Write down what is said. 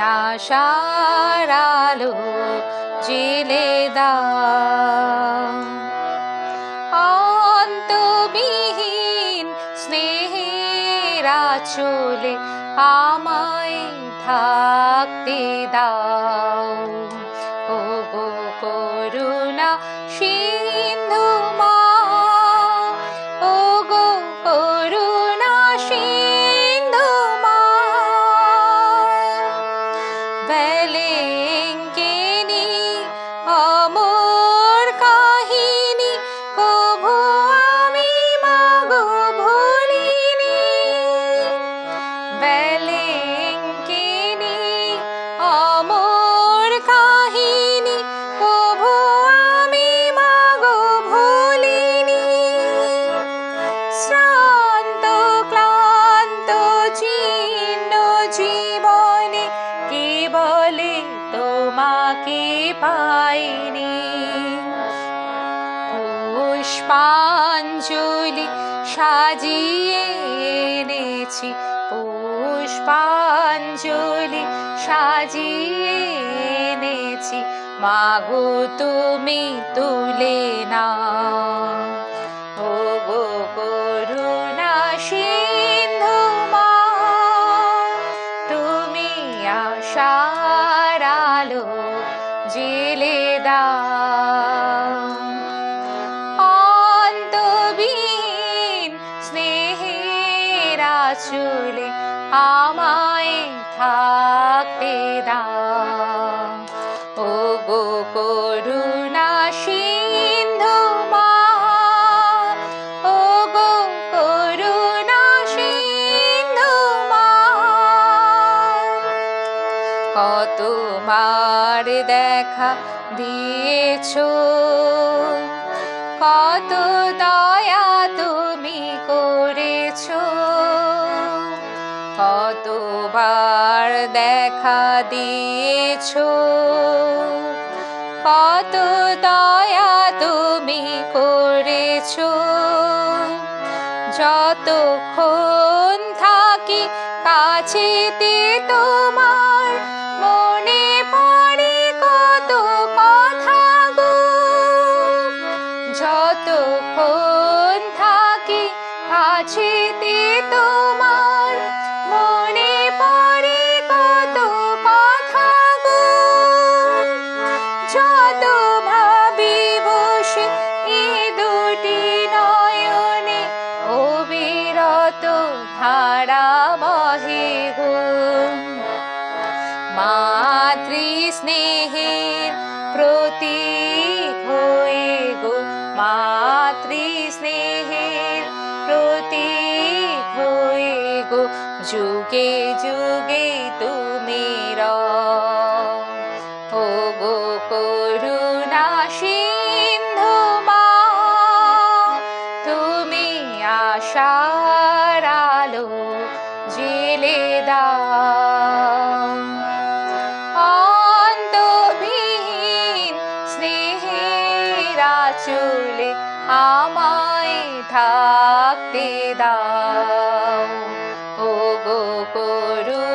আশার আলো জেলে অন্তবিহীন স্নেহের চলে আমায় থাকতে দাও। ও গো করুণা সিন্ধু শ্রান্ত ক্লান্ত জীর্ণ জীবনে কে বলে তোমাকে পাইনি। পুষ্পাঞ্জলি সাজিয়ে এনেছি, পুষ্পাঞ্জলি সাজিয়ে এনেছি। মাগো, তুমি তুলে না আশার আলো জেলে দাও অন্তবিহীন স্নেহের চলে আমায় থাকতে দাও। ও গো করুণা কতবার দেখা দিয়েছ। কত দয়া তুমি করেছ। কতবার দেখা দিয়েছ। কত দয়া তুমি করেছ। যতক্ষণ থাকি কাছেতে তোমার যতক্ষণ থাকি কাছেতে তোমার। মনে পড়ে কত কথা গো যত ভাবি বসে, এ দুটি নয়নে অবিরত ধারা বহে গো। মাতৃ স্নেহের গো মাতৃ স্নেহের প্রতীক হয়ে গো যুগে চলে আমায় থাকতে দাও। ও গো করুণা